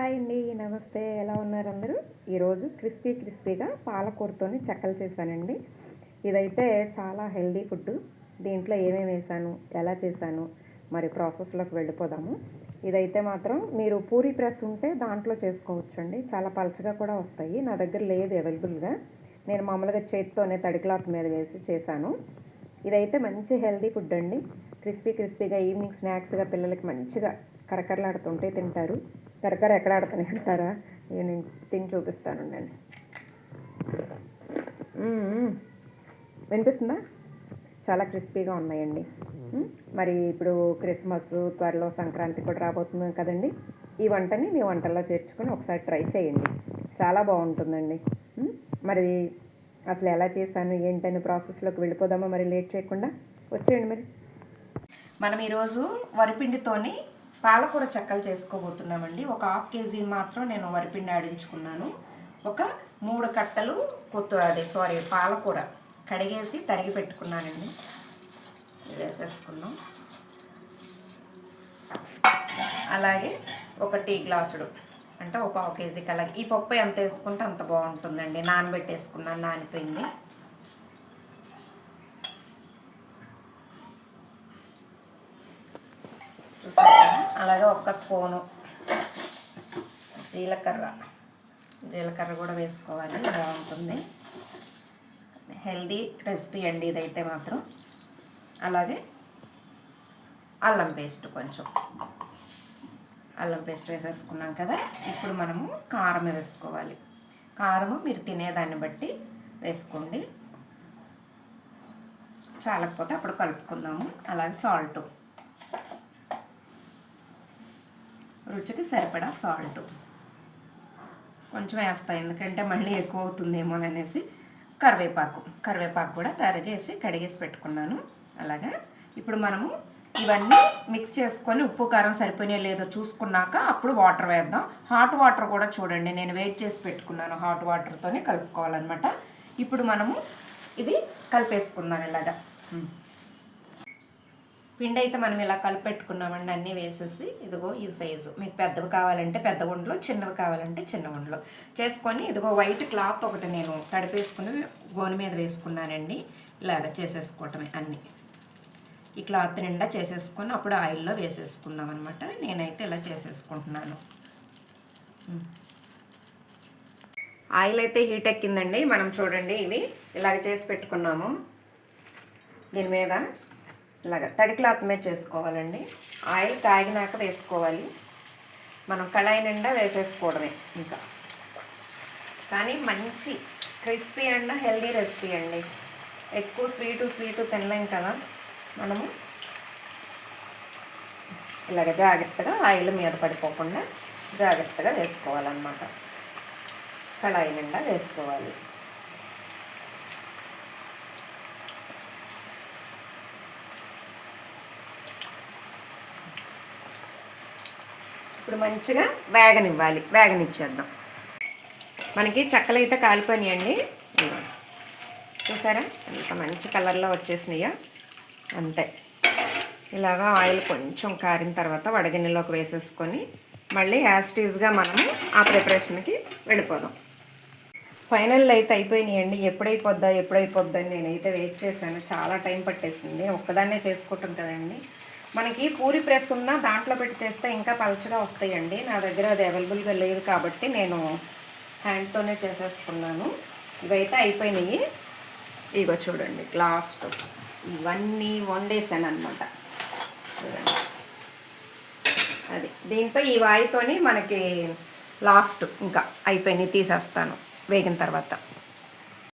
Hi అండి నమస్తే. ఎలా ఉన్నారు అందరూ? ఈరోజు క్రిస్పీ క్రిస్పీగా పాలకూరతోని చెక్కలు చేశానండి. ఇదైతే చాలా హెల్దీ ఫుడ్ దీంట్లో ఏమేమి వేసాను ఎలా చేశాను మరి ప్రాసెస్లోకి వెళ్ళిపోదాము. ఇదైతే మాత్రం మీరు పూరి ప్రెస్ ఉంటే దాంట్లో చేసుకోవచ్చండి. చాలా పలచగా కూడా వస్తాయి. నా దగ్గర లేదు అవైలబుల్గా. నేను మామూలుగా చేతితోనే తడి క్లాత్ మీద వేసి చేశాను. ఇదైతే మంచి హెల్దీ ఫుడ్ అండి క్రిస్పీ క్రిస్పీగా ఈవినింగ్ స్నాక్స్గా పిల్లలకి మంచిగా కరకరలాడుతుంటే తింటారు. కరకర ఎక్కడ ఆడతాను అంటారా? నేను తిని చూపిస్తాను నేను వినిపిస్తుందా? చాలా క్రిస్పీగా ఉన్నాయండి. మరి ఇప్పుడు క్రిస్మస్ త్వరలో సంక్రాంతి కూడా రాబోతుంది కదండి. ఈ వంటని మీ వంటల్లో చేర్చుకొని ఒకసారి ట్రై చేయండి. చాలా బాగుంటుందండి. మరి అసలు ఎలా చేశాను ఏంటని ప్రాసెస్లోకి వెళ్ళిపోదామా మరి లేట్ చేయకుండా? వచ్చేయండి మరి. మనం ఈరోజు వరిపిండితోని పాలకూర చెక్కలు చేసుకోబోతున్నామండి. ఒక హాఫ్ కేజీ మాత్రం నేను వరిపిండి ఆడించుకున్నాను. ఒక మూడు కట్టలు కొత్త అదే సారీ పాలకూర కడిగేసి తరిగి పెట్టుకున్నానండి. వేసేసుకున్నాం అలాగే ఒక టీ గ్లాసుడు అంటే ఒక పావు కేజీ అలాగే ఈ పప్పు ఎంత వేసుకుంటే అంత బాగుంటుందండి. నానబెట్టేసుకున్నాను నానిపోయింది. అలాగే ఒక్క స్పూను జీలకర్ర. జీలకర్ర కూడా వేసుకోవాలి బాగుంటుంది. హెల్దీ రెసిపీ అండి ఇదైతే మాత్రం. అలాగే అల్లం పేస్ట్ కొంచెం. అల్లం పేస్ట్ వేసేసుకున్నాం కదా ఇప్పుడు మనము కారం వేసుకోవాలి. కారము మీరు తినేదాన్ని బట్టి వేసుకోండి. చాలకపోతే అప్పుడు కలుపుకుందాము. అలాగే సాల్ట్. రుచికి సరిపడా సాల్ట్ కొంచెం వేస్తాయి ఎందుకంటే మళ్ళీ ఎక్కువ అవుతుందేమో అనేసి కరివేపాకు. కరివేపాకు కూడా తరిగేసి కడిగేసి పెట్టుకున్నాను. అలాగా. ఇప్పుడు మనము ఇవన్నీ మిక్స్ చేసుకొని ఉప్పు కారం సరిపోయినా లేదో చూసుకున్నాక అప్పుడు వాటర్ వేద్దాం. హాట్ వాటర్ కూడా చూడండి నేను వెయిట్ చేసి పెట్టుకున్నాను హాట్ వాటర్తోనే కలుపుకోవాలన్నమాట. ఇప్పుడు మనము ఇది కలిపేసుకుందాం ఇలాగా. పిండి అయితే మనం ఇలా కలిపెట్టుకున్నామండి అన్నీ వేసేసి ఇదిగో ఈ సైజు మీకు పెద్దవి కావాలంటే పెద్ద ఉండలు చిన్నవి కావాలంటే చిన్న ఉండలు. చేసుకొని ఇదిగో వైట్ క్లాత్ ఒకటి నేను తడిపేసుకుని గోని మీద వేసుకున్నానండి. ఇలాగ చేసేసుకోవటమే అన్నీ. ఈ క్లాత్ నిండా చేసేసుకొని అప్పుడు ఆయిల్లో వేసేసుకుందాం అనమాట నేనైతే ఇలా చేసేసుకుంటున్నాను. ఆయిల్ అయితే హీట్ ఎక్కిందండి. మనం చూడండి ఇవి ఇలాగ చేసి పెట్టుకున్నాము. దీని మీద ఇలాగ తడి క్లాత్ మీద చేసుకోవాలండి. ఆయిల్ కాగినాక వేసుకోవాలి. మనం కళాయి నిండా వేసేసుకోవడమే ఇంకా. కానీ మంచి క్రిస్పీ అండ్ హెల్దీ రెసిపీ అండి. ఎక్కువ స్వీటు స్వీటు తినలేం కదా. మనము ఇలాగ జాగ్రత్తగా ఆయిల్ మీద పడిపోకుండా జాగ్రత్తగా వేసుకోవాలన్నమాట. కళాయి నిండా వేసుకోవాలి. ఇప్పుడు మంచిగా వేగనివ్వాలి. వేగనిచ్చేద్దాం. మనకి చక్కలు అయితే కాలిపోయినాయండి. చూసారా? అంత మంచి కలర్లో వచ్చేసినాయా. అంతే. ఇలాగా ఆయిల్ కొంచెం కారిన తర్వాత వడగిన్నెలోకి వేసేసుకొని మళ్ళీ యాస్టీజ్గా మనము ఆ ప్రిపరేషన్కి వెళ్ళిపోదాం. ఫైనల్ అయితే అయిపోయినాయండి. ఎప్పుడైపోద్దా ఎప్పుడైపోద్దా అని నేనైతే వెయిట్ చేశాను. చాలా టైం పట్టేసింది. ఒక్కదాన్నే చేసుకుంటాం కదండి. మనకి పూరి ప్రెస్ ఉన్న దాంట్లో పెట్టి చేస్తే ఇంకా పలచగా వస్తాయండి. నా దగ్గర అది అవైలబుల్గా లేదు కాబట్టి నేను హ్యాండ్తోనే చేసేసుకున్నాను. ఇవైతే అయిపోయినాయి. ఇగో చూడండి లాస్ట్. ఇవన్నీ వండేసాను అనమాట చూడండి. అది దీంతో ఈ వాయితోని మనకి లాస్ట్ ఇంకా అయిపోయినాయి తీసేస్తాను. వేగిన తర్వాత.